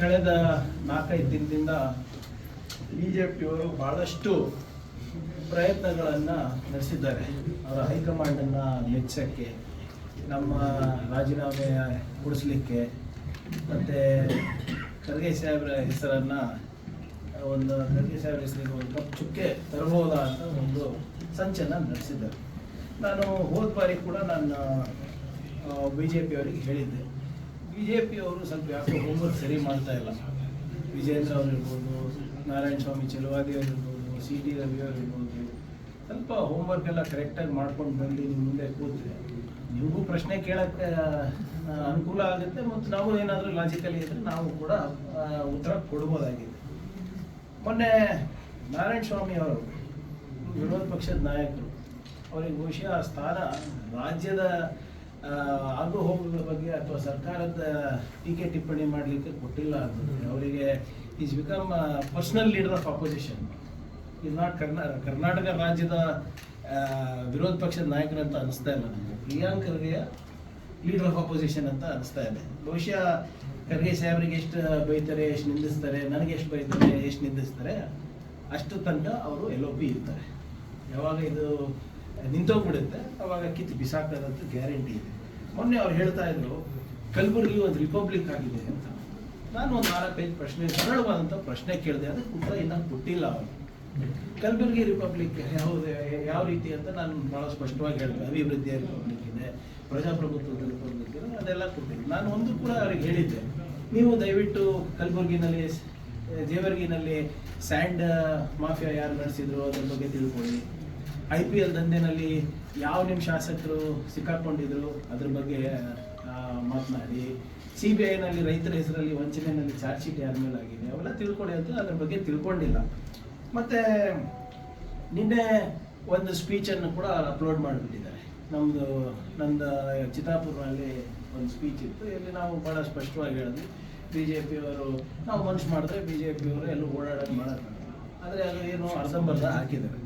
ಕಳೆದ ನಾಲ್ಕೈದು ದಿನದಿಂದ ಬಿ ಜೆ ಪಿಯವರು ಭಾಳಷ್ಟು ಪ್ರಯತ್ನಗಳನ್ನು ನಡೆಸಿದ್ದಾರೆ. ಅವರ ಹೈಕಮಾಂಡನ್ನು ಮೆಚ್ಚಕ್ಕೆ ನಮ್ಮ ರಾಜೀನಾಮೆ ಕೊಡಿಸ್ಲಿಕ್ಕೆ, ಮತ್ತು ಖರ್ಗೆ ಸಾಹೇಬ್ರ ಹೆಸರನ್ನು, ಒಂದು ಖರ್ಗೆ ಸಾಹೇಬ್ರ ಹೆಸರಿಗೆ ಒಂದು ಕಪ್ ಚುಕ್ಕೆ ತರಬಹುದಾ ಅಂತ ಒಂದು ಸಂಚನ್ನು ನಡೆಸಿದ್ದಾರೆ. ನಾನು ಹೋದ ಬಾರಿ ಕೂಡ ನಾನು ಬಿ ಜೆ ಪಿಯವರಿಗೆ ಹೇಳಿದ್ದೆ. ಬಿ ಜೆ ಪಿಯವರು ಸ್ವಲ್ಪ ಯಾಕೋ ಹೋಮ್ವರ್ಕ್ ಸರಿ ಮಾಡ್ತಾ ಇಲ್ಲ. ವಿಜೇಂದ್ರ ಅವರಿರ್ಬೋದು, ನಾರಾಯಣ ಸ್ವಾಮಿ ಚೆಲುವಾದಿ ಅವರಿರ್ಬೋದು ಸಿ ಟಿ ರವಿ ಅವರಿರ್ಬೋದು. ಸ್ವಲ್ಪ ಹೋಮ್ವರ್ಕ್ ಎಲ್ಲ ಕರೆಕ್ಟಾಗಿ ಮಾಡ್ಕೊಂಡು ಬಂದು ನಿಮ್ಮ ಮುಂದೆ ಕೂತ್ರೆ. ನಿಮಗೂ ಪ್ರಶ್ನೆ ಕೇಳೋಕ್ಕೆ ಅನುಕೂಲ ಆಗುತ್ತೆ ಮತ್ತು ನಾವು ಏನಾದರೂ ಲಾಜಿಕಲಿ ಇದ್ದರೆ ನಾವು ಕೂಡ ಉತ್ತರ ಕೊಡ್ಬೋದಾಗಿದೆ. ಮೊನ್ನೆ ನಾರಾಯಣ ಸ್ವಾಮಿ ಅವರು, ವಿರೋಧ ಪಕ್ಷದ ನಾಯಕರು, ಅವರಿಗೆ ಬಹುಶಃ ಸ್ಥಾನ ರಾಜ್ಯದ ಆಗು ಹೋಗುಗಳ ಬಗ್ಗೆ ಅಥವಾ ಸರ್ಕಾರದ ಟೀಕೆ ಟಿಪ್ಪಣಿ ಮಾಡಲಿಕ್ಕೆ ಕೊಟ್ಟಿಲ್ಲ ಅಂತಂದ್ರೆ ಅವರಿಗೆ is become personal leader of opposition is not Karna Karnataka ರಾಜ್ಯದ ವಿರೋಧ ಪಕ್ಷದ ನಾಯಕರು ಅಂತ ಅನಿಸ್ತಾ ಇಲ್ಲ ನನಗೆ ಪ್ರಿಯಾಂಕ್ ಖರ್ಗೆಯ ಲೀಡರ್ ಆಫ್ ಅಪೋಸಿಷನ್ ಅಂತ ಅನಿಸ್ತಾ ಇದೆ. ಬಹುಶಃ ಖರ್ಗೆ ಸಾಹೇಬ್ರಿಗೆ ಎಷ್ಟು ಬೈತಾರೆ, ಎಷ್ಟು ನಿಂದಿಸ್ತಾರೆ, ನನಗೆ ಎಷ್ಟು ಬೈತಾರೆ, ಎಷ್ಟು ನಿಂದಿಸ್ತಾರೆ, ಅಷ್ಟು ತಂಡ ಅವರು ಎಲ್ಲೊಬ್ಬಿ ಇರ್ತಾರೆ ಯಾವಾಗ ಇದು ನಿಂತೋಗ್ಬಿಡುತ್ತೆ, ಅವಾಗ ಕಿತ್ತು ಬಿಸಾಕದಂತ ಗ್ಯಾರಂಟಿ ಇದೆ. ಮೊನ್ನೆ ಅವ್ರು ಹೇಳ್ತಾ ಇದ್ರು, ಕಲಬುರಗಿ ಒಂದು ರಿಪಬ್ಲಿಕ್ ಆಗಿದೆ ಅಂತ. ನಾನು ಒಂದು ನಾಲ್ಕೈದು ಪ್ರಶ್ನೆ ಸರಳವಾದಂಥ ಪ್ರಶ್ನೆ ಕೇಳಿದೆ, ಅದಕ್ಕೆ ಉತ್ತರ ಇನ್ನೂ ಕೊಟ್ಟಿಲ್ಲ ಅವರು. ಕಲಬುರಗಿ ರಿಪಬ್ಲಿಕ್ ಯಾವುದು, ಯಾವ ರೀತಿ ಅಂತ ನಾನು ಭಾಳ ಸ್ಪಷ್ಟವಾಗಿ ಹೇಳಿದೆ ಅಭಿವೃದ್ಧಿಯ ರಿಪಬ್ಲಿಕ್ ಇದೆ, ಪ್ರಜಾಪ್ರಭುತ್ವದ ರಿಪಬ್ಲಿಕ್ ಇದೆ, ಅದೆಲ್ಲ ಕೊಟ್ಟಿದ್ದೆ ನಾನು ಒಂದು ಕೂಡ ಅವ್ರಿಗೆ ಹೇಳಿದ್ದೆ. ನೀವು ದಯವಿಟ್ಟು ಕಲಬುರಗಿನಲ್ಲಿ ದೇವರ್ಗಿನಲ್ಲಿ ಸ್ಯಾಂಡ್, ಮಾಫಿಯಾ ಯಾರು ನಡೆಸಿದ್ರು, ಅದ್ರ ಬಗ್ಗೆ ತಿಳ್ಕೊಳ್ಳಿ. ಐ ಪಿ ಎಲ್ ದಂಧೆನಲ್ಲಿ ಯಾವ ನಿಮ್ಮ ಶಾಸಕರು ಸಿಕ್ಕಾಕೊಂಡಿದ್ರು ಅದ್ರ ಬಗ್ಗೆ ಮಾತನಾಡಿ. ಸಿ ಬಿ ಐನಲ್ಲಿ ರೈತರ ಹೆಸರಲ್ಲಿ ವಂಚನೆಯಲ್ಲಿ ಚಾರ್ಜ್ ಶೀಟ್ ಯಾರ ಆಗಿದೆ ಅವೆಲ್ಲ ತಿಳ್ಕೊಳ್ಳಿ ಅಂತ ಅದ್ರ ಬಗ್ಗೆ ತಿಳ್ಕೊಂಡಿಲ್ಲ. ಮತ್ತೆ ನಿನ್ನೆ ಒಂದು ಸ್ಪೀಚನ್ನು ಕೂಡ ಅಪ್ಲೋಡ್ ಮಾಡಿಬಿಟ್ಟಿದ್ದಾರೆ. ನಮ್ಮದು ನಂದು ಚಿತ್ತಾಪುರ್ನಲ್ಲಿ ಒಂದು ಸ್ಪೀಚ್ ಇತ್ತು. ಇಲ್ಲಿ ನಾವು ಭಾಳ ಸ್ಪಷ್ಟವಾಗಿ ಹೇಳಿದ್ವಿ. ಬಿ ಜೆ ಪಿಯವರು ನಾವು ಮನುಷ್ಯ ಮಾಡಿದ್ರೆ ಬಿ ಜೆ ಪಿಯವರು ಎಲ್ಲೂ ಓಡಾಡೋದು ಮಾಡೋಕ್ಕಾಗಲ್ಲ. ಆದರೆ ಅದು ಏನು ಅರ್ಧಂಬರ್ಧ ಹಾಕಿದ್ದಾರೆ.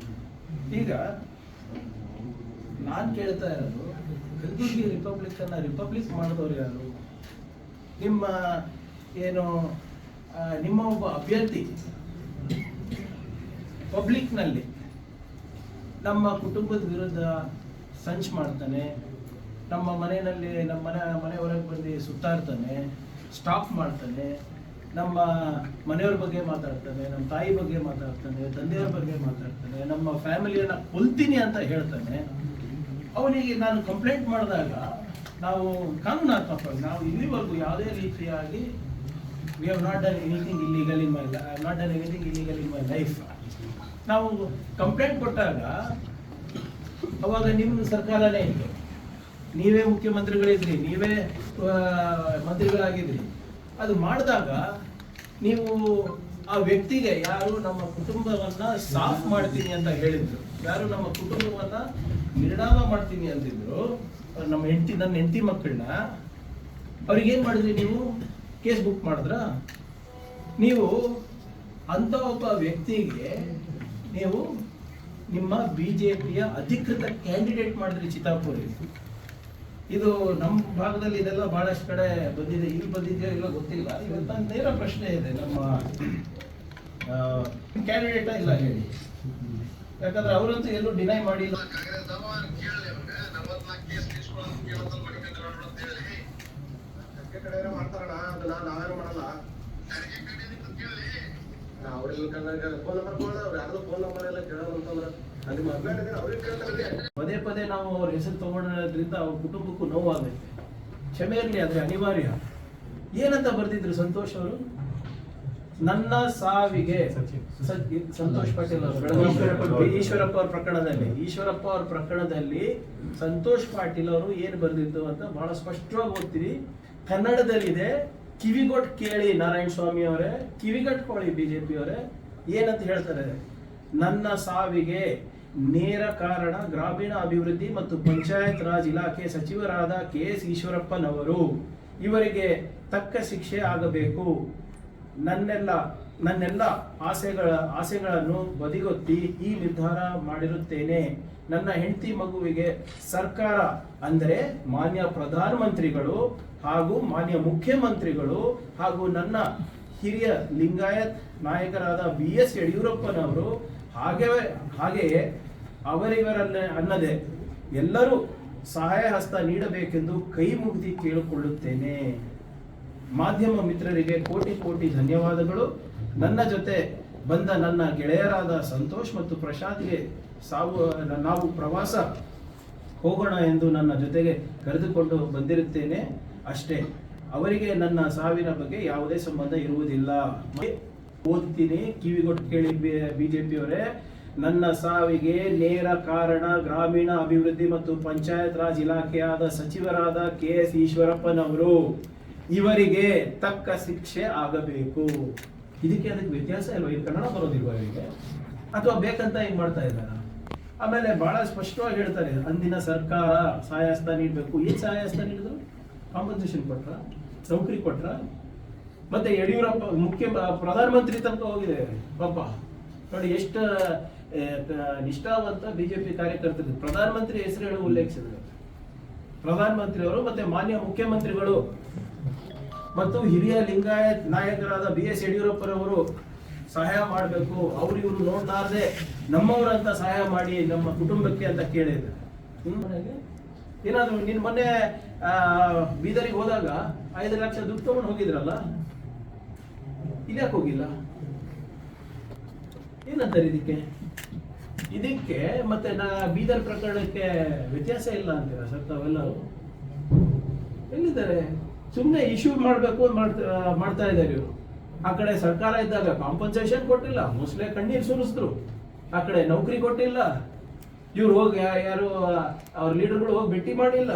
ಈಗ ನಾನು ಕೇಳ್ತಾ ಇರೋದು ಕಲಬುರಗಿ ರಿಪಬ್ಲಿಕ್ಕನ್ನು ರಿಪಬ್ಲಿಕ್ ಮಾಡಿದವ್ರು ಯಾರು? ನಿಮ್ಮ ಏನು ನಿಮ್ಮ ಒಬ್ಬ ಅಭ್ಯರ್ಥಿ ಪಬ್ಲಿಕ್ನಲ್ಲಿ ನಮ್ಮ ಕುಟುಂಬದ ವಿರುದ್ಧ ಸಂಚ್ ಮಾಡ್ತಾನೆ, ನಮ್ಮ ಮನೆಯಲ್ಲಿ, ನಮ್ಮ ಮನೆ ಮನೆ ಹೊರಗೆ ಬಂದು ಸುತ್ತಾಡ್ತಾನೆ ಸ್ಟಾಪ್ ಮಾಡ್ತಾನೆ ನಮ್ಮ ಮನೆಯವ್ರ ಬಗ್ಗೆ ಮಾತಾಡ್ತಾನೆ, ನಮ್ಮ ತಾಯಿ ಬಗ್ಗೆ ಮಾತಾಡ್ತಾನೆ, ತಂದೆಯವ್ರ ಬಗ್ಗೆ ಮಾತಾಡ್ತಾನೆ, ನಮ್ಮ ಫ್ಯಾಮಿಲಿಯನ್ನ ಕೊಲ್ತೀನಿ ಅಂತ ಹೇಳ್ತಾನೆ. ಅವನಿಗೆ ನಾನು ಕಂಪ್ಲೇಂಟ್ ಮಾಡಿದಾಗ ನಾವು ಕಾನೂನಾತ್ಮಕವಾಗಿ, ನಾವು ಇಲ್ಲಿವರೆಗೂ ಯಾವುದೇ ರೀತಿಯಾಗಿ we have not done anything illegal in my not done anything illegal in my life ನಾವು ಕಂಪ್ಲೇಂಟ್ ಕೊಟ್ಟಾಗ ಅವಾಗ ನಿಮ್ಮ ಸರ್ಕಾರನೇ ಇತ್ತು. ನೀವೇ ಮುಖ್ಯಮಂತ್ರಿಗಳಿದ್ರಿ, ನೀವೇ ಮಂತ್ರಿಗಳಾಗಿದ್ರಿ. ಅದು ಮಾಡಿದಾಗ ನೀವು ಆ ವ್ಯಕ್ತಿಗೆ ಯಾರು ನಮ್ಮ ಕುಟುಂಬವನ್ನ ಸಾಫ್ ಮಾಡ್ತೀನಿ ಅಂತ ಹೇಳಿದ್ರು. ಯಾರು ನಮ್ಮ ಕುಟುಂಬವನ್ನ ನಿರ್ಣಾಮ ಮಾಡ್ತೀನಿ ಅಂತಿದ್ರು ನಮ್ಮ ಹೆಂಡತಿ, ನನ್ನ ಹೆಂಡತಿ ಮಕ್ಕಳನ್ನ ಅವ್ರಿಗೆ ಏನ್ ಮಾಡಿದ್ರಿ ನೀವು? ಕೇಸ್ ಬುಕ್ ಮಾಡಿದ್ರ? ನೀವು ಅಂತ ಒಬ್ಬ ವ್ಯಕ್ತಿಗೆ ನೀವು ನಿಮ್ಮ ಬಿಜೆಪಿಯ ಅಧಿಕೃತ ಕ್ಯಾಂಡಿಡೇಟ್ ಮಾಡಿದ್ರಿ ಚಿತ್ತಾಪುರಿಗೆ ಇದು ನಮ್ಮ ಭಾಗದಲ್ಲಿ ಇದೆಲ್ಲ ಬಹಳಷ್ಟು ಕಡೆ ಬಂದಿದೆ. ಇಲ್ಲಿ ಬಂದಿದೆಯೋ ಇಲ್ಲ ಗೊತ್ತಿಲ್ಲ. ಇವತ್ತು ನೇರ ಪ್ರಶ್ನೆ ಇದೆ ನಮ್ಮ ಕ್ಯಾಂಡಿಡೇಟ ಇಲ್ಲ ಹೇಳಿ. ಯಾಕಂದ್ರೆ ಅವರಂತೂ ಎಲ್ಲೂ ಡಿನೈ ಮಾಡಿಲ್ಲ. ಮಾಡಲ್ಲ ಅವ್ರಿಗೆ ಕನ್ನಡ ಫೋನ್ ನಂಬರ್ ಕೊಡ ಅವ್ರು ಯಾರ್ದು ಫೋನ್ ನಂಬರ್ ಎಲ್ಲ ಕೇಳೋಣ ಅಂತಂದ್ರೆ ಅಲ್ಲಿ ಮಾತಾಡಿದ್ರೆ ಅವ್ರಿಗೆ ಕೇಳ್ತಾರೆ ಪದೇ ಪದೇ ನಾವು ಅವ್ರ ಹೆಸರು ತಗೊಂಡ್ರಿಂದ ಅವ್ರ ಕುಟುಂಬಕ್ಕೂ ನೋವಾಗುತ್ತೆ. ಕ್ಷಮೆ ಇರಲಿ ಆದರೆ ಅನಿವಾರ್ಯ. ಏನಂತ ಬರ್ತಿದ್ರು ಸಂತೋಷ್ ಅವರು? ನನ್ನ ಸಾವಿಗೆ ಸಂತೋಷ್ ಪಾಟೀಲ್ ಅವರು. ಈಶ್ವರಪ್ಪ ಅವ್ರ ಪ್ರಕರಣದಲ್ಲಿ. ಈಶ್ವರಪ್ಪ ಅವ್ರ ಪ್ರಕರಣದಲ್ಲಿ ಸಂತೋಷ್ ಪಾಟೀಲ್ ಅವರು ಏನು ಬರೆದಿದ್ದು ಅಂತ ಬಹಳ ಸ್ಪಷ್ಟವಾಗಿ ಓದ್ತೀರಿ. ಕನ್ನಡದಲ್ಲಿದೆ ಕಿವಿಗೊಟ್ಟು ಕೇಳಿ ನಾರಾಯಣ ಸ್ವಾಮಿ ಅವರೇ ಕಿವಿಗಟ್ಕೊಳ್ಳಿ ಬಿಜೆಪಿ ಅವರೇ, ಏನಂತ ಹೇಳ್ತಾರೆ? ನನ್ನ ಸಾವಿಗೆ ನೇರ ಕಾರಣ ಗ್ರಾಮೀಣ ಅಭಿವೃದ್ಧಿ ಮತ್ತು ಪಂಚಾಯತ್ ರಾಜ್ ಇಲಾಖೆ ಸಚಿವರಾದ ಕೆ ಎಸ್ ಈಶ್ವರಪ್ಪನವರು. ಇವರಿಗೆ ತಕ್ಕ ಶಿಕ್ಷೆ ಆಗಬೇಕು. ನನ್ನೆಲ್ಲ ನನ್ನೆಲ್ಲ ಆಸೆಗಳ, ಆಸೆಗಳನ್ನು ಬದಿಗೊತ್ತಿ ಈ ನಿರ್ಧಾರ ಮಾಡಿರುತ್ತೇನೆ. ನನ್ನ ಹೆಂಡತಿ ಮಗುವಿಗೆ ಸರ್ಕಾರ ಅಂದರೆ ಮಾನ್ಯ ಪ್ರಧಾನಮಂತ್ರಿಗಳು ಹಾಗೂ ಮಾನ್ಯ ಮುಖ್ಯಮಂತ್ರಿಗಳು ಹಾಗೂ ನನ್ನ ಹಿರಿಯ ಲಿಂಗಾಯತ್ ನಾಯಕರಾದ ಬಿ ಎಸ್ ಯಡಿಯೂರಪ್ಪನವರು ಹಾಗೆ, ಹಾಗೆಯೇ ಅವರಿವರನ್ನ ಅನ್ನದೆ ಎಲ್ಲರೂ ಸಹಾಯ ಹಸ್ತ ನೀಡಬೇಕೆಂದು ಕೈ ಮುಗಿದು ಕೇಳಿಕೊಳ್ಳುತ್ತೇನೆ. ಮಾಧ್ಯಮ ಮಿತ್ರರಿಗೆ ಕೋಟಿ ಕೋಟಿ ಧನ್ಯವಾದಗಳು. ನನ್ನ ಜೊತೆ ಬಂದ ನನ್ನ ಗೆಳೆಯರಾದ ಸಂತೋಷ್ ಮತ್ತು ಪ್ರಶಾಂತ್ಗೆ ಸಾವು ನಾವು ಪ್ರವಾಸ ಹೋಗೋಣ ಎಂದು ನನ್ನ ಜೊತೆಗೆ ಕರೆದುಕೊಂಡು ಬಂದಿರುತ್ತೇನೆ ಅಷ್ಟೇ. ಅವರಿಗೆ ನನ್ನ ಸಾವಿನ ಬಗ್ಗೆ ಯಾವುದೇ ಸಂಬಂಧ ಇರುವುದಿಲ್ಲ. ಓದ್ತೀನಿ ಕಿವಿಗೊಟ್ಟು ಕೇಳಿ ಬಿಜೆಪಿಯವರೇ, ನನ್ನ ಸಾವಿಗೆ ನೇರ ಕಾರಣ ಗ್ರಾಮೀಣ ಅಭಿವೃದ್ಧಿ ಮತ್ತು ಪಂಚಾಯತ್ ರಾಜ್ ಇಲಾಖೆಯಾದ ಸಚಿವರಾದ ಕೆ ಎಸ್ ಈಶ್ವರಪ್ಪನವರು. ಇವರಿಗೆ ತಕ್ಕ ಶಿಕ್ಷೆ ಆಗಬೇಕು. ಇದಕ್ಕೆ ಅದಕ್ಕೆ ವ್ಯತ್ಯಾಸ ಇಲ್ವಾ? ಇದು ಕನ್ನಡ ಬರೋದಿಲ್ವಾ ಇವರಿಗೆ? ಅಥವಾ ಬೇಕಂತ ಹಿಂಗೆ ಮಾಡ್ತಾ ಇದ್ದಾರ? ಆಮೇಲೆ ಬಹಳ ಸ್ಪಷ್ಟವಾಗಿ ಹೇಳ್ತಾರೆ, ಅಂದಿನ ಸರ್ಕಾರ ಸಹಾಯಸ್ತ ನೀಡಬೇಕು. ಏನು ಸಹಾಯಸ್ತ ನೀಡಿದ್ರು? ಕಾಂಪನ್ಸೇಷನ್ ಕೊಟ್ರ ನೌಕರಿ ಕೊಟ್ರ. ಮತ್ತೆ ಯಡಿಯೂರಪ್ಪ, ಮುಖ್ಯ ಪ್ರಧಾನಮಂತ್ರಿ ತನಕ ಹೋಗಿದೆ. ಪಾಪ. ನೋಡಿ, ಎಷ್ಟು ನಿಷ್ಠಾವಂತ ಬಿಜೆಪಿ ಕಾರ್ಯಕರ್ತರು. ಪ್ರಧಾನಮಂತ್ರಿ ಹೆಸರು ಹೇಳಿ ಉಲ್ಲೇಖಿಸಿದ್ರು. ಪ್ರಧಾನಮಂತ್ರಿ ಅವರು ಮತ್ತೆ ಮಾನ್ಯ ಮುಖ್ಯಮಂತ್ರಿಗಳು. ಮತ್ತು ಹಿರಿಯ ಲಿಂಗಾಯತ್ ನಾಯಕರಾದ ಬಿ ಎಸ್ ಯಡಿಯೂರಪ್ಪರವರು ಸಹಾಯ ಮಾಡಬೇಕು, ಅವ್ರು ಇವ್ರು ನೋಡ್ಲಾರ್ದೆ ನಮ್ಮವರಂತ ಸಹಾಯ ಮಾಡಿ ನಮ್ಮ ಕುಟುಂಬಕ್ಕೆ ಅಂತ ಕೇಳಿದ್ರು? ಏನಾದ್ರು ನೀನ್ ಮೊನ್ನೆ ಬೀದರಿಗೆ ಹೋದಾಗ ಐದು ಲಕ್ಷ ದುಡ್ಡು ತಗೊಂಡು ಹೋಗಿದ್ರಲ್ಲ? ಇದ್ಯಾಕೆ ಹೋಗಿಲ್ಲ? ಏನಂತಾರೆ ಇದಕ್ಕೆ? ಇದಕ್ಕೆ ಮತ್ತೆ ನಾ ಬೀದರ್ ಪ್ರಕರಣಕ್ಕೆ ವ್ಯತ್ಯಾಸ ಇಲ್ಲ ಅಂತೀರಾ ಸರ್ ತಾವೆಲ್ಲರೂ? ಎಲ್ಲಿದ್ದಾರೆ? ಸುಮ್ಮನೆ ಇಶ್ಯೂ ಮಾಡಬೇಕು ಮಾಡ್ತಾ ಮಾಡ್ತಾ ಇದ್ದಾರೆ ಇವರು. ಆ ಕಡೆ ಸರ್ಕಾರ ಇದ್ದಾಗ ಕಾಂಪನ್ಸೇಷನ್ ಕೊಟ್ಟಿಲ್ಲ. ಮೊಸಳೆ ಕಣ್ಣೀರು ಸುರಿಸಿದ್ರು. ಆ ಕಡೆ ನೌಕರಿ ಕೊಟ್ಟಿಲ್ಲ. ಇವ್ರು ಹೋಗಿ ಯಾರು, ಅವ್ರ ಲೀಡರ್ಗಳು ಹೋಗಿ ಭೇಟಿ ಮಾಡಿಲ್ಲ.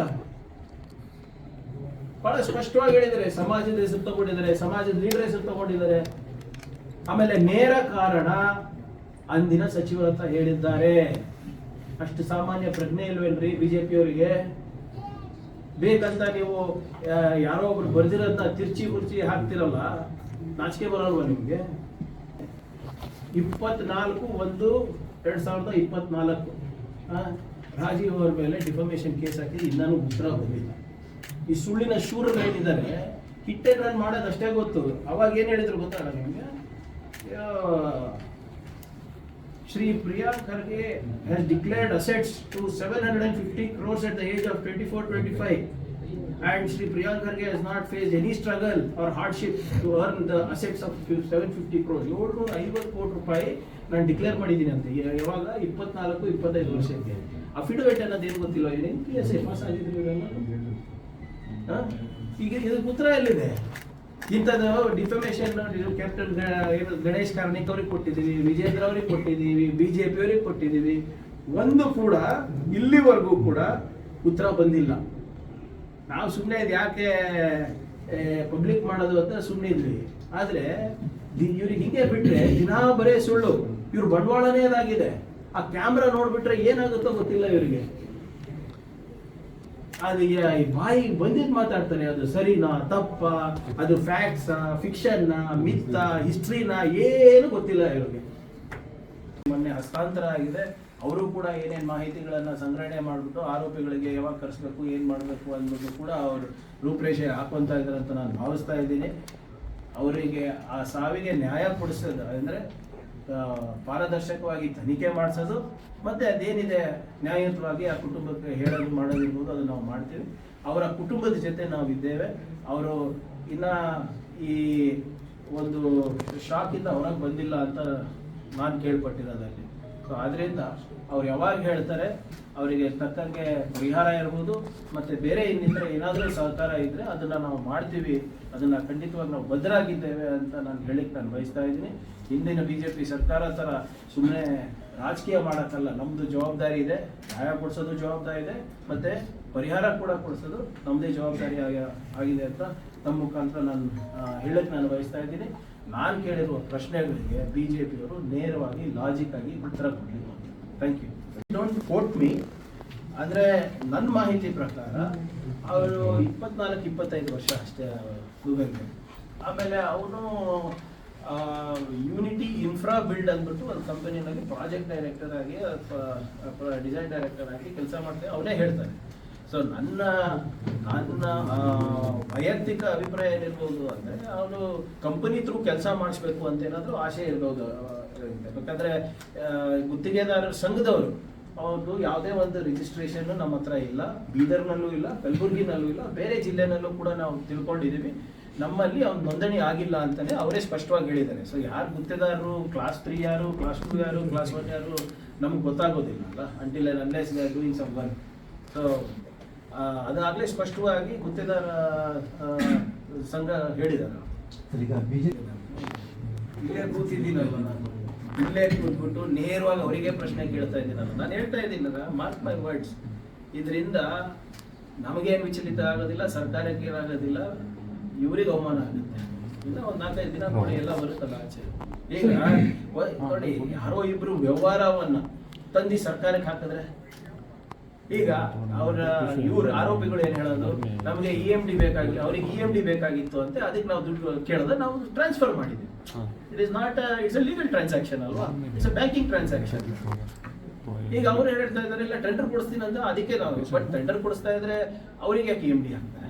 ಬಹಳ ಸ್ಪಷ್ಟವಾಗಿ ಹೇಳಿದರೆ ಸಮಾಜದ ಹೆಸರು ತಗೊಂಡಿದ್ದಾರೆ, ಸಮಾಜದ ಲೀಡರ್ ಹೆಸರು ತಗೊಂಡಿದ್ದಾರೆ. ಆಮೇಲೆ ನೇರ ಕಾರಣ ಅಂದಿನ ಸಚಿವರು ಅಂತ ಹೇಳಿದ್ದಾರೆ. ಅಷ್ಟು ಸಾಮಾನ್ಯ ಪ್ರಜ್ಞೆ ಇಲ್ವೇನ್ರಿ ಬಿಜೆಪಿಯವರಿಗೆ? ಬೇಕಂತ ನೀವು ಯಾರೋ ಒಬ್ರು ಬರ್ದಿರೋದನ್ನ ತಿರ್ಚಿ ಮುರ್ಚಿ ಹಾಕ್ತಿರಲ್ಲ. ನಾಚಿಕೆ ಬರಲ್ವಾ ನಿಮಗೆ? ಇಪ್ಪತ್ನಾಲ್ಕು ಒಂದು ಎರಡು ಸಾವಿರದ ಇಪ್ಪತ್ನಾಲ್ಕು. ರಾಜೀವ್ ಅವ್ರ ಮೇಲೆ ಡಿಫಾಮೇಷನ್ ಕೇಸ್ ಹಾಕಿ ಇನ್ನೂ ಉತ್ತರ ಬಂದಿಲ್ಲ. ಈ ಸುಳ್ಳಿನ ಶೂರರು ಏನಿದ್ದಾರೆ ಹಿಟ್ ರನ್ ಮಾಡೋದು ಅಷ್ಟೇ ಗೊತ್ತು. ಅವಾಗ ಏನು ಹೇಳಿದ್ರು ಗೊತ್ತಾಗ ನಿಮ್ಗೆ? Declared assets two seven hundred and fifty crores 750 the age of twenty four 24-25. And Sri Priyank Kharge has not faced any struggle or hardship to earn the assets of 750 crores. ಏಳ್ನೂರ ಐವತ್ತು ಕೋಟಿ ರೂಪಾಯಿ ನಾನು ಡಿಕ್ಲೇರ್ ಮಾಡಿದ್ದೀನಿ ಅಂತ. ಯಾವಾಗ? ಇಪ್ಪತ್ನಾಲ್ಕು, ಇಪ್ಪತ್ತೈದು ವರ್ಷಕ್ಕೆ. ಅಫಿಡವಿಟ್ ಅನ್ನೋದು ಏನು ಗೊತ್ತಿಲ್ಲ ಏನೇನು ಪಿ ಎಸ್ ಐ ಪಾಸ್ ಆಗಿದ್ರು? ಈಗ ಇದಕ್ಕೆ ಉತ್ತರ ಎಲ್ಲಿದೆ? ಇಂಥದ್ದು ಡಿಫಮೇಷನ್ ಕ್ಯಾಪ್ಟನ್ ಗಣೇಶ್ ಕಾರ್ಣಿಕ್ ಅವ್ರಿಗೆ ಕೊಟ್ಟಿದ್ದೀವಿ, ವಿಜೇಂದ್ರ ಅವ್ರಿಗೆ ಕೊಟ್ಟಿದ್ದೀವಿ ಬಿಜೆಪಿ ಅವ್ರಿಗೆ ಕೊಟ್ಟಿದ್ದೀವಿ. ಒಂದು ಕೂಡ ಇಲ್ಲಿವರೆಗೂ ಕೂಡ ಉತ್ತರ ಬಂದಿಲ್ಲ. ನಾವು ಸುಮ್ಮನೆ ಇದು ಯಾಕೆ ಪಬ್ಲಿಕ್ ಮಾಡೋದು ಅಂತ ಸುಮ್ಮನೆ ಇದ್ವಿ. ಆದ್ರೆ ಇವ್ರಿಗೆ ಹಿಂಗೆ ಬಿಟ್ರೆ ದಿನಾ ಬರೇ ಸುಳ್ಳು. ಇವ್ರ ಬಂಡವಾಳನೇ ಅದಾಗಿದೆ. ಆ ಕ್ಯಾಮ್ರಾ ನೋಡ್ಬಿಟ್ರೆ ಏನಾಗುತ್ತೋ ಗೊತ್ತಿಲ್ಲ ಇವರಿಗೆ. ಅದು ಬಾಯಿ ಬಂದಿದ್ ಮಾತಾಡ್ತಾರೆ, ಅದು ಸರಿನಾ, ತಪ್ಪ, ಅದು ಫ್ಯಾಕ್ಟ್ಸ್ ಫಿಕ್ಷನ್ನ ಮಿತ್ತ ಹಿಸ್ಟ್ರಿನ ಏನು ಗೊತ್ತಿಲ್ಲ ಇವ್ರಿಗೆ. ಮೊನ್ನೆ ಹಸ್ತಾಂತರ ಆಗಿದೆ. ಅವರು ಕೂಡ ಏನೇನು ಮಾಹಿತಿಗಳನ್ನು ಸಂಗ್ರಹಣೆ ಮಾಡಿಬಿಟ್ಟು ಆರೋಪಿಗಳಿಗೆ ಯಾವಾಗ ಕರೆಸ್ಬೇಕು, ಏನು ಮಾಡಬೇಕು ಅಂದ್ಬಿಟ್ಟು ಕೂಡ ಅವರು ರೂಪರೇಷೆ ಹಾಕುವಂತ ಇದ್ದಾರೆ ಅಂತ ನಾನು ಭಾವಿಸ್ತಾ ಇದ್ದೀನಿ. ಅವರಿಗೆ ಆ ಸಾವಿಗೆ ನ್ಯಾಯ ಕೊಡಿಸೋದು ಅಂದರೆ ಪಾರದರ್ಶಕವಾಗಿ ತನಿಖೆ ಮಾಡಿಸೋದು, ಮತ್ತೆ ಅದೇನಿದೆ ನ್ಯಾಯಯುತವಾಗಿ ಆ ಕುಟುಂಬಕ್ಕೆ ಹೇಳೋದು ಮಾಡೋದಿರ್ಬೋದು ಅದು ನಾವು ಮಾಡ್ತೀವಿ. ಅವರ ಕುಟುಂಬದ ಜೊತೆ ನಾವು ಇದ್ದೇವೆ. ಅವರು ಇನ್ನು ಈ ಒಂದು ಶಾಕಿಂದ ಹೊರಗೆ ಬಂದಿಲ್ಲ ಅಂತ ನಾನು ಕೇಳ್ಪಟ್ಟಿರೋದಲ್ಲಿ ಸೊ ಆದ್ರಿಂದ ಅವ್ರು ಯಾವಾಗ ಹೇಳ್ತಾರೆ, ಅವರಿಗೆ ತಕ್ಕಂಗೆ ಪರಿಹಾರ ಇರ್ಬೋದು, ಮತ್ತೆ ಬೇರೆ ಇನ್ನಿತರ ಏನಾದರೂ ಸಹಕಾರ ಇದ್ರೆ ಅದನ್ನ ನಾವು ಮಾಡ್ತೀವಿ, ಅದನ್ನ ಖಂಡಿತವಾಗಿ ನಾವು ಭದ್ರಾಗಿದ್ದೇವೆ ಅಂತ ನಾನು ಹೇಳಿಕ್ ನಾನು ಬಯಸ್ತಾ ಇದ್ದೀನಿ. ಹಿಂದಿನ ಬಿಜೆಪಿ ಸರ್ಕಾರ ತರ ಸುಮ್ಮನೆ ರಾಜಕೀಯ ಮಾಡೋಕ್ಕಲ್ಲ ನಮ್ಮದು ಜವಾಬ್ದಾರಿ ಇದೆ, ನ್ಯಾಯ ಕೊಡಿಸೋದು ಜವಾಬ್ದಾರಿ ಇದೆ, ಮತ್ತೆ ಪರಿಹಾರ ಕೂಡ ಕೊಡ್ಸೋದು ನಮ್ಮದೇ ಜವಾಬ್ದಾರಿ ಆಗಿ- ಆಗಿದೆ ಅಂತ ತಮ್ಮ ಮುಖಾಂತರ ನಾನು ಹೇಳಕ್ಕೆ ಹೇಳಕ್ ನಾನು ಬಯಸ್ತಾ ಇದ್ದೀನಿ. ನಾನು ಕೇಳಿರುವ ಪ್ರಶ್ನೆಗಳಿಗೆ ಬಿಜೆಪಿಯವರು ನೇರವಾಗಿ ಲಾಜಿಕ್ ಆಗಿ ಉತ್ತರ ಕೊಡಲಿ. Thank you don't quote me ಅಂದರೆ ನನ್ನ ಮಾಹಿತಿ ಪ್ರಕಾರ ಅವರು ಇಪ್ಪತ್ನಾಲ್ಕು, ಇಪ್ಪತ್ತೈದು ವರ್ಷ ಅಷ್ಟೇ ಗೂಗಲ್ಗೆ ಆಮೇಲೆ ಅವನು ಯೂನಿಟಿ ಇನ್ಫ್ರಾ ಬಿಲ್ಡ್ ಅಂದ್ಬಿಟ್ಟು ಒಂದು ಕಂಪನಿನಲ್ಲಿ ಪ್ರಾಜೆಕ್ಟ್ ಡೈರೆಕ್ಟರ್ ಆಗಿ ಅಥವಾ ಡಿಸೈನ್ ಡೈರೆಕ್ಟರ್ ಆಗಿ ಕೆಲಸ ಮಾಡ್ತಾರೆ ಅವನೇ ಹೇಳ್ತಾರೆ. ಸೊ ನನ್ನ ನನ್ನ ವೈಯಕ್ತಿಕ ಅಭಿಪ್ರಾಯ ಏನಿರ್ಬೋದು ಅಂದರೆ, ಅವನು ಕಂಪನಿ ಥ್ರೂ ಕೆಲಸ ಮಾಡಿಸ್ಬೇಕು ಅಂತ ಏನಾದರೂ ಆಸೆ ಇರ್ಬೋದು ಯಾಕಂದರೆ ಗುತ್ತಿಗೆದಾರರ ಸಂಘದವರು, ಅವ್ರದ್ದು ಯಾವುದೇ ಒಂದು ರಿಜಿಸ್ಟ್ರೇಷನ್ ನಮ್ಮ ಹತ್ರ ಇಲ್ಲ. ಬೀದರ್ನಲ್ಲೂ ಇಲ್ಲ, ಕಲಬುರ್ಗಿನಲ್ಲೂ ಇಲ್ಲ, ಬೇರೆ ಜಿಲ್ಲೆನಲ್ಲೂ ಕೂಡ ನಾವು ತಿಳ್ಕೊಂಡಿದ್ದೀವಿ. ನಮ್ಮಲ್ಲಿ ಅವ್ನು ನೋಂದಣಿ ಆಗಿಲ್ಲ ಅಂತಲೇ ಅವರೇ ಸ್ಪಷ್ಟವಾಗಿ ಹೇಳಿದ್ದಾರೆ. ಸೊ ಯಾರು ಗುತ್ತಿಗೆದಾರರು ಕ್ಲಾಸ್ ತ್ರೀ ಯಾರು ಕ್ಲಾಸ್ ಟು ಯಾರು ಕ್ಲಾಸ್ ಒನ್ ಯಾರು, ನಮ್ಗೆ ಗೊತ್ತಾಗೋದಿಲ್ಲ ಅಲ್ಲ. Until unless they are doing some work so ಅದಾಗಲೇ ಸ್ಪಷ್ಟವಾಗಿ ಗುತ್ತಿಗೆದಾರ ಸಂಘ ಹೇಳಿದ್ದಾರೆ ಬಿಜೆಪಿ ಇಲ್ಲೇ ಕೂತಿದ್ದೀನಲ್ವ ನಾನು. ಇಲ್ಲೇ ಕೂತ್ಬಿಟ್ಟು ನೇರವಾಗಿ ಅವರಿಗೆ ಪ್ರಶ್ನೆ ಕೇಳ್ತಾ ಇದ್ದೀನಲ್ಲ ನಾನು. ಹೇಳ್ತಾ ಇದ್ದೀನಲ್ಲ ಮಾರ್ಕ್ ಮೈ ವರ್ಡ್ಸ್ ಇದರಿಂದ ನಮಗೇನು ವಿಚಲಿತ ಆಗೋದಿಲ್ಲ ಸರ್ಕಾರಕ್ಕೆ ಏನಾಗೋದಿಲ್ಲ ಇವರಿಗೆ ಅವಮಾನ ಆಗುತ್ತೆ. ಇನ್ನು ಒಂದು ನಾಲ್ಕೈದು ದಿನ ನೋಡಿ ಎಲ್ಲ ಬರುತ್ತಲ್ಲ ಆಚೆ. ಈಗ ನೋಡಿ ಯಾರೋ ಇಬ್ರು ವ್ಯವಹಾರವನ್ನ ತಂದು ಸರ್ಕಾರಕ್ಕೆ ಹಾಕಿದ್ರೆ ಈಗ ಅವರ ಇವ್ರ ಆರೋಪಿಗಳು ಏನ್ ಹೇಳೋದು? ನಮಗೆ ಇ ಎಂ ಡಿ ಬೇಕಾಗಿಲ್ಲ ಅವ್ರಿಗೆ ಇ ಎಂ ಡಿ ಬೇಕಾಗಿತ್ತು ಅಂತ ಅದಕ್ಕೆ ನಾವು ದುಡ್ಡು ಕೇಳಿದ್ರೆ ನಾವು ಟ್ರಾನ್ಸ್ಫರ್ ಮಾಡಿದ್ವಿ it is not it's a legal transaction ಅಲ್ವಾ? ಇಟ್ಸ್ ಅ ಬ್ಯಾಂಕಿಂಗ್ ಟ್ರಾನ್ಸಾಕ್ಷನ್ ಈಗ ಅವ್ರು ಹೇಳ್ತಾ ಇದಾರೆ ಇಲ್ಲ ಟೆಂಡರ್ ಕೊಡಿಸ್ತೀನಿ ಅಂತ ಅದಕ್ಕೆ ನಾವು ಬಟ್ ಟೆಂಡರ್ ಕೊಡಿಸ್ತಾ ಇದ್ರೆ ಅವ್ರಿಗೆ ಯಾಕೆ ಇ ಎಂ ಡಿ ಹಾಕ್ತಾರೆ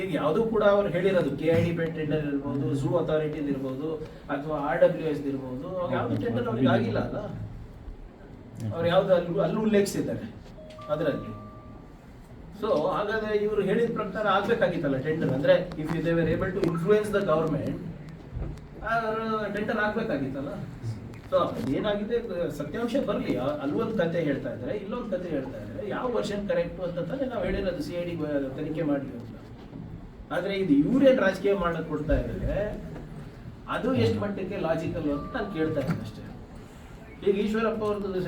ಈಗ ಯಾವುದು ಕೂಡ ಅವ್ರು ಹೇಳಿರೋದು ಕೆ ಐ ಡಿ ಪೇಟ್ ಟೆಂಡರ್ ಇರ್ಬೋದು ಝೂ ಅಥಾರಿಟಿ ಇರ್ಬೋದು ಅಥವಾ ಆರ್ ಡಬ್ಲ್ಯೂ ಎಸ್ ಇರ್ಬೋದು ಯಾವ್ದು ಟೆಂಡರ್ ಅವ್ರಿಗೆ ಆಗಿಲ್ಲ ಅಲ್ಲ? ಅವ್ರು ಯಾವ್ದು ಅಲ್ಲಿ ಅಲ್ಲೂ ಉಲ್ಲೇಖಿಸಿದ್ದಾರೆ. ಅದರಲ್ಲಿ. ಸೊ ಹಾಗಾದ್ರೆ ಇವರು ಹೇಳಿದ ಪ್ರಕಾರ ಆಗ್ಬೇಕಾಗಿತ್ತಲ್ಲ ಟೆಂಡರ್ ಅಂದ್ರೆ if you they were able to influence the government tender ಆಗ್ಬೇಕಾಗಿತ್ತಲ್ಲ? So ಏನಾಗಿದೆ ಸತ್ಯಾಂಶ ಬರಲಿ ಅಲ್ಲೊಂದು ಕತೆ ಹೇಳ್ತಾ ಇದ್ದಾರೆ, ಇಲ್ಲೊಂದು ಕತೆ ಹೇಳ್ತಾ ಇದ್ದಾರೆ. ಯಾವ ವರ್ಷನ್ ಕರೆಕ್ಟ್ ಅಂತ ತಾನೇ ನಾವು ಹೇಳಿರೋದು ಸಿ ಐ ಡಿ ತನಿಖೆ ಮಾಡಲಿ ಅಂತ. ಆದರೆ ಇದು ಇವ್ರೇನ್ ರಾಜಕೀಯ ಮಾಡಕ್ಕೆ ಕೊಡ್ತಾ ಇದ್ದಾರೆ ಅದು ಎಷ್ಟು ಮಟ್ಟಕ್ಕೆ ಲಾಜಿಕಲ್ ಅಂತ ನಾನು ಕೇಳ್ತಾ ಇದ್ದೀನಿ ಅಷ್ಟೇ. ಈಗ ಈಶ್ವರಪ್ಪ ಅವ್ರದ್ದು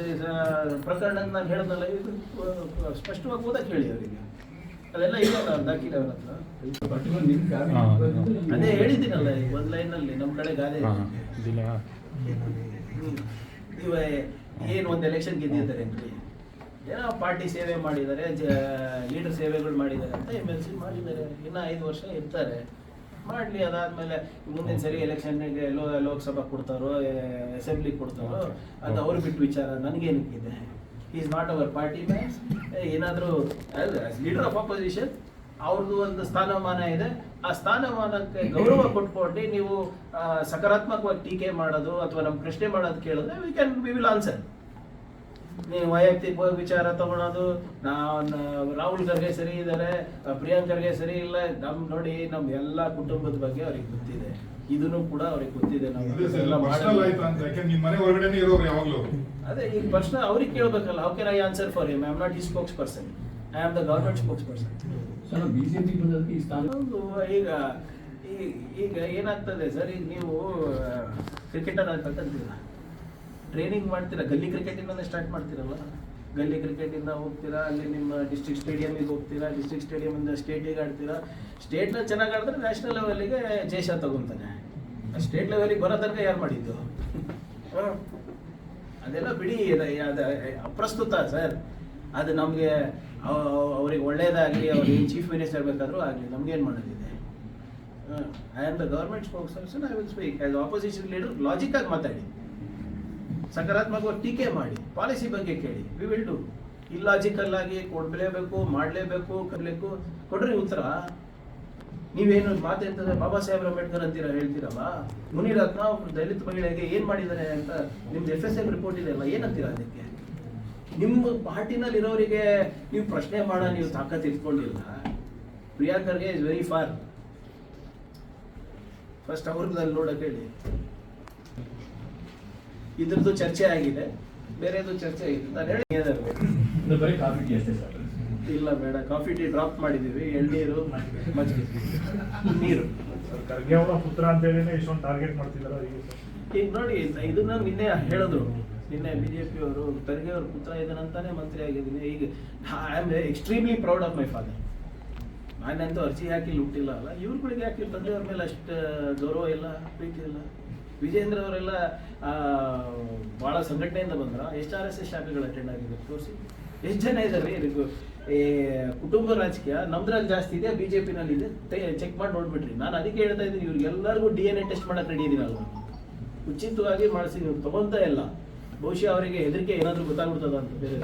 ಪ್ರಕರಣ ನಾನು ಹೇಳ್ದಲ್ಲ ಇದು ಸ್ಪಷ್ಟವಾಗಿ ಓದಕ್ಕೆ ಹೇಳಿ ಅವರಿಗೆ. ಅದೆಲ್ಲ ಇಲ್ಲ ದಾಖಲೆ ಅವರ ಹತ್ರ. ಅದೇ ಹೇಳಿದ್ದೀನಲ್ಲ ಈಗ ಒಂದ್ ಲೈನ್ ಅಲ್ಲಿ ನಮ್ಮ ಕಡೆ ಗಾದೆ. ಇವ ಏನು ಒಂದು ಎಲೆಕ್ಷನ್ ಗೆದ್ದಿದ್ದಾರೆ ಅಂತೇಳಿ ಏನೋ ಪಾರ್ಟಿ ಸೇವೆ ಮಾಡಿದ್ದಾರೆ ಲೀಡರ್ ಸೇವೆಗಳು ಮಾಡಿದ್ದಾರೆ ಅಂತ ಎಂ ಎಲ್ ಸಿ ಮಾಡಿದ್ದಾರೆ. ಇನ್ನ ಐದು ವರ್ಷ ಇರ್ತಾರೆ. ಮಾಡ್ಲಿ ಅದಾದ್ಮೇಲೆ ಮುಂದಿನ ಸರಿ ಎಲೆಕ್ಷನ್ಗೆ ಎಲ್ಲೋ ಲೋಕಸಭಾ ಕೊಡ್ತಾರೋ ಅಸೆಂಬ್ಲಿ ಕೊಡ್ತಾರೋ ಅದು ಅವ್ರು ಬಿಟ್ಟು ವಿಚಾರ ನನಗೇನಕ್ಕಿದೆ. Is not our party man's ಏನಾದರೂ ಲೀಡರ್ ಆಫ್ ಅಪೋಸಿಷನ್ ಅವ್ರದ್ದು ಒಂದು ಸ್ಥಾನಮಾನ ಇದೆ. ಆ ಸ್ಥಾನಮಾನಕ್ಕೆ ಗೌರವ ಕೊಟ್ಕೊಂಡು ನೀವು ಸಕಾರಾತ್ಮಕವಾಗಿ ಟೀಕೆ ಮಾಡೋದು ಅಥವಾ ನಮ್ಮ ಪ್ರಶ್ನೆ ಮಾಡೋದು ಕೇಳಿದ್ರೆ we can we will answer ನೀವು ವೈಯಕ್ತಿಕ ವಿಚಾರ ತಗೊಳೋದು ನಾನು ರಾಹುಲ್ ಖರ್ಗೆ ಸರಿ ಇದ್ದಾರೆ ಪ್ರಿಯಾಂಕ್ ಖರ್ಗೆ ಸರಿ ಇಲ್ಲ ನಮ್ ನೋಡಿ ನಮ್ ಎಲ್ಲಾ ಕುಟುಂಬದ ಬಗ್ಗೆ ಅವ್ರಿಗೆ ಗೊತ್ತಿದೆ. ಇದನ್ನು ಕೂಡ ಅವ್ರಿಗೆ ಗೊತ್ತಿದೆ ನಾವು ಅದೇ ಸರ್ ಎಲ್ಲ ಪರ್ಸನಲ್ ಮಾಡೋದು. ಅಂತ ಯಾಕೆ ನಿಮ್ ಮನೆ ಹೊರಗಡೆನೆ ಇರೋರು ಯಾವಾಗ್ಲೂ. ಅದೇ ಈಗ ಪ್ರಶ್ನೆ ಅವ್ರಿಗೆ ಕೇಳ್ಬೇಕಲ್ಲ how can I answer for you I am not ಈ spokesperson I am the government spokesperson ಈ ಈಗ ಈ- ಈಗ ಏನಾಗ್ತದೆ ಸರ್ ಈಗ ನೀವು ಕ್ರಿಕೆಟರ್ ಆಗ್ಬೇಕಂತೀರ ಟ್ರೈನಿಂಗ್ ಮಾಡ್ತೀರಾ? ಗಲ್ಲಿ ಕ್ರಿಕೆಟಿಂದ ಸ್ಟಾರ್ಟ್ ಮಾಡ್ತೀರಲ್ಲ ಗಲ್ಲಿ ಕ್ರಿಕೆಟಿಂದ ಹೋಗ್ತೀರಾ? ಅಲ್ಲಿ ನಿಮ್ಮ ಡಿಸ್ಟ್ರಿಕ್ಟ್ ಸ್ಟೇಡಿಯಮಿಗೆ ಹೋಗ್ತೀರಾ? ಡಿಸ್ಟ್ರಿಕ್ಟ್ ಸ್ಟೇಡಿಯಮಿಂದ ಸ್ಟೇಟಿಗೆ ಆಡ್ತೀರಾ? ಸ್ಟೇಟ್ನ ಚೆನ್ನಾಗಿ ಆಡಿದ್ರೆ ನ್ಯಾಷನಲ್ ಲೆವೆಲಿಗೆ ಜೇಷ ತಗೊಂತಾನೆ. ಸ್ಟೇಟ್ ಲೆವೆಲಿಗೆ ಬರೋ ತನಕ ಯಾರು ಮಾಡಿದ್ದು? ಅದೆಲ್ಲ ಬಿಡಿ ಅಪ್ರಸ್ತುತ ಸರ್. ಅದು ನಮಗೆ ಅವ್ರಿಗೆ ಒಳ್ಳೇದಾಗಲಿ ಅವ್ರಿಗೆ ಚೀಫ್ ಮಿನಿಸ್ಟರ್ ಬೇಕಾದರೂ ಆಗಲಿ ನಮ್ಗೇನು ಮಾಡೋದಿದೆ? I am the government spokesperson I will speak as opposition leader ಲಾಜಿಕಾಗಿ ಮಾತಾಡಿ. ಸಕಾರಾತ್ಮಕವಾಗಿ ಟೀಕೆ ಮಾಡಿ, ಪಾಲಿಸಿ ಬಗ್ಗೆ ಕೇಳಿ. ವಿ ವಿಲ್ ಡು ಇಲ್ಲಾಜಿಕಲ್ ಆಗಿ ಕೊಡ್ಬಲೇಬೇಕು ಮಾಡಲೇಬೇಕು ಕರಲೇಬೇಕು ಕೊಡ್ರಿ ಉತ್ತರ. ನೀವೇನು ಮಾತೆಂತಂದ್ರೆ ಬಾಬಾ ಸಾಹೇಬ್ ಅಂಬೇಡ್ಕರ್ ಅಂತೀರ ಹೇಳ್ತೀರಲ್ಲ? ಮುನಿರತ್ನ ಒಬ್ರು ದಲಿತ ಮಹಿಳೆಗೆ ಏನು ಮಾಡಿದ್ದಾರೆ ಅಂತ ನಿಮ್ದು ಎಫ್ ಎಸ್ ಎಫ್ ರಿಪೋರ್ಟ್ ಇದೆ ಅಲ್ಲ, ಏನಂತೀರಾ ಅದಕ್ಕೆ? ನಿಮ್ಮ ಪಾರ್ಟಿನಲ್ಲಿ ಇರೋರಿಗೆ ನೀವು ಪ್ರಶ್ನೆ ಮಾಡೋ, ನೀವು ತಾಕತ್ ಇಟ್ಕೊಂಡಿಲ್ಲ. ಪ್ರಿಯಾಂಕರ್ಗೆ ಇಸ್ ವೆರಿ ಫಾರ್ ಫಸ್ಟ್ ಅವ್ರದ್ದು ನೋಡೋಕೆ ಹೇಳಿ. ಇದ್ರದ್ದು ಚರ್ಚೆ ಆಗಿದೆ. ಬೇರೆದು ಚರ್ಚೆ ಆಗಿದೆ ನಾನು ಹೇಳಿ ಇದು ಬರೀ ಕಾಫಿ ಟೀ ಅಷ್ಟೇ ಸರ್ ಇಲ್ಲ ಬೇಡ ಕಾಫಿ ಟೀ ಡ್ರಾಪ್ ಮಾಡಿದೀವಿ ಎಳ್ನೀರು ಮಜ್ಜಿಗೆ. ನೀರು. ಖರ್ಗೆ ಅವರ ಪುತ್ರ ಅಂತ ಹೇಳಿನೇ ಇಷ್ಟೊಂದು ಟಾರ್ಗೆಟ್ ಮಾಡ್ತಿದ್ದಾರೆ ಈಗ. ನೋಡಿ ಇದನ್ನ ನಿನ್ನೆ ಹೇಳಿದ್ರು ನಿನ್ನೆ ಬಿಜೆಪಿ ಅವರು ಖರ್ಗೆ ಅವ್ರ ಪುತ್ರ ಇದನ್ನಂತಾನೆ ಮಂತ್ರಿ ಆಗಿದ್ದೀನಿ. ಈಗ I am extremely proud of my father ನಾನಂತೂ ಅರ್ಜಿ ಹಾಕಿ ಹುಟ್ಟಿಲ್ಲ ಅಲ್ಲ. ಇವ್ರುಗಳಿಗೆ ಯಾಕೆ ತಂದೆಯವ್ರ ಮೇಲೆ ಅಷ್ಟು ಗೌರವ ಇಲ್ಲ ಪ್ರೀತಿ ಇಲ್ಲ? ವಿಜೇಂದ್ರ ಅವರೆಲ್ಲ ಭಾಳ ಸಂಘಟನೆಯಿಂದ ಬಂದ್ರ. ಎಷ್ಟು ಆರ್ ಎಸ್ ಎಸ್ ಶಾಖೆಗಳು ಅಟೆಂಡ್ ಆಗಿದೆ ತೋರಿಸಿ. ಎಷ್ಟು ಜನ ಇದ್ದಾರೆ ಇದಕ್ಕೂ ಈ ಕುಟುಂಬ ರಾಜಕೀಯ, ನಮ್ದ್ರಲ್ಲಿ ಜಾಸ್ತಿ ಇದೆ ಬಿ ಜೆ ಪಿನಲ್ಲಿ ಇದೆ. ಚೆಕ್ ಮಾಡಿ ನೋಡ್ಬಿಟ್ರಿ ನಾನು ಅದಕ್ಕೆ ಹೇಳ್ತಾ ಇದ್ದೀನಿ, ಇವ್ರಿಗೆಲ್ಲರಿಗೂ ಡಿ ಎನ್ ಎ ಟೆಸ್ಟ್ ಮಾಡಕ್ಕೆ ರೆಡಿ ಇದೀನಲ್ವ? ಉಚಿತವಾಗಿ ಮಾಡಿಸಿ ತಗೊಂತ ಇಲ್ಲ. ಬಹುಶಃ ಅವರಿಗೆ ಹೆದರಿಕೆ ಏನಾದರೂ ಗೊತ್ತಾಗ್ಬಿಡ್ತದ ಅಂತ ಬೇರೆ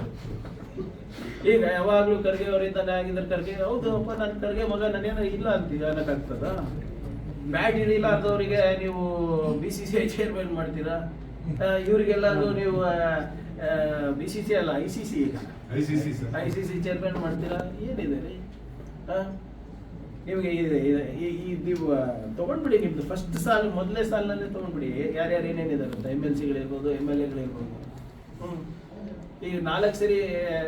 ಈಗ ಯಾವಾಗಲೂ ಕರ್ಗೆ ಅವರಿಂದ ಆಗಿದ್ರೆ ಕರ್ಗೆ ಹೌದು, ಅಪ್ಪ ನನ್ನ ಕರ್ಗೆ ಮಗ ನನ್ನೇನೋ ಇಲ್ಲ ಅಂತ ಅನ್ನಕ್ಕಾಗ್ತದ? ಬ್ಯಾಟ್ ಹಿಡಿಲಾರ್ದವರಿಗೆ ನೀವು B C C I chairman ಮಾಡ್ತೀರಾ? ಇವರಿಗೆಲ್ಲ ಇವ್ರಿಗೆಲ್ಲರಿಗೂ ನೀವು ಬಿ ಸಿ ಸಿ ಅಲ್ಲ ಐ ಸಿ ಸಿ ಈಗ. ಐ ಸಿ ಸಿ ಚೇರ್ಮನ್ ಮಾಡ್ತೀರಾ? ಏನಿದೆ ರೀ? ನಿಮಗೆ ಇದು- ಈ- ನೀವು ತಗೊಂಡ್ಬಿಡಿ ನಿಮ್ದು ಫಸ್ಟ್ ಸಾಲ್ ಮೊದಲನೇ ಸಾಲಿನಲ್ಲೇ ತಗೊಂಡ್ಬಿಡಿ. ಯಾರ್ಯಾರು ಏನೇನಿದ್ದಾರೆ ಅಂತ ಎಂ ಎಲ್ ಸಿಗಳಿರ್ಬೋದು ಎಂ ಎಲ್ ಎಗಳಿರ್ಬೋದು ಹ್ಞೂ ಈಗ ನಾಲ್ಕು ಸರಿ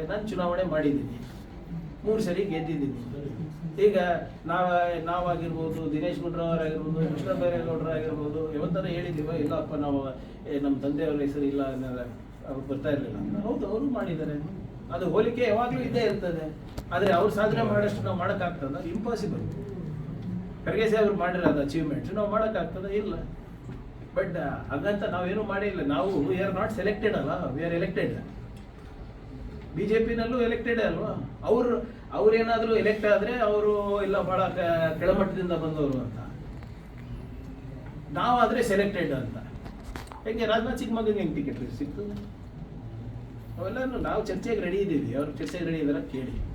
ನಾನು ಚುನಾವಣೆ ಮಾಡಿದ್ದೀನಿ. ಮೂರು ಸರಿ ಗೆದ್ದಿದ್ದೀನಿ. ಈಗ ನಾವ, ನಾವಾಗಿರ್ಬೋದು, ದಿನೇಶ್ ಗುಂಡ್ರಾವ್ ಆಗಿರ್ಬೋದು ಕೃಷ್ಣ ಬೈರೇಗೌಡರು ಆಗಿರ್ಬೋದು ಯಾವತ್ತಾರ ಹೇಳಿದೀವ ಇಲ್ಲಪ್ಪ, ನಾವು ನಮ್ಮ ತಂದೆಯವರ ಹೆಸರು ಇಲ್ಲ ಅನ್ನೋ ಅವ್ರು ಬರ್ತಾ ಇರಲಿಲ್ಲ. ಹೌದು, ಅವರು ಮಾಡಿದ್ದಾರೆ. ಅದು ಹೋಲಿಕೆ ಯಾವಾಗಲೂ ಇದ್ದೇ ಇರ್ತದೆ. ಆದರೆ ಅವ್ರು ಸಾಧನೆ ಮಾಡೋಷ್ಟು ನಾವು ಮಾಡೋಕ್ಕಾಗ್ತದ? ಇಂಪಾಸಿಬಲ್ ಖರ್ಗೆ ಸಾಹೇಬ್ರು ಮಾಡಿರೋದು ಅಚೀವ್ಮೆಂಟ್ ನಾವು ಮಾಡೋಕ್ಕಾಗ್ತದ? ಇಲ್ಲ. ಬಟ್ ಹಾಗಂತ ನಾವೇನು ಮಾಡಿಲ್ಲ ನಾವು ವಿ ಆರ್ ನಾಟ್ ಸೆಲೆಕ್ಟೆಡ್ ಅಲ್ಲ we are elected B J ಪಿನಲ್ಲೂ elected ಅಲ್ವಾ? ಅವ್ರು ಅವ್ರೇನಾದರೂ ಎಲೆಕ್ಟ್ ಆದ್ರೆ ಅವರು ಇಲ್ಲ ಬಹಳ ಕೆಳಮಟ್ಟದಿಂದ ಬಂದವರು ಅಂತ. ನಾವಾದ್ರೆ ಸೆಲೆಕ್ಟೆಡ್ ಅಂತ. ಹೆಂಗೆ ರಾಜನಾಥ್ ಸಿಂಗ್ ಮಗನಿಗೆ ಹೆಂಗೆ ಟಿಕೆಟ್ ಸಿಗ್ತದೆ? ಅವೆಲ್ಲನೂ ನಾವು ಚರ್ಚೆಗೆ ರೆಡಿ ಇದ್ದೀವಿ. ಅವ್ರು ಚರ್ಚೆಗೆ ರೆಡಿ ಇದ್ದಾರೆ ಕೇಳಿ.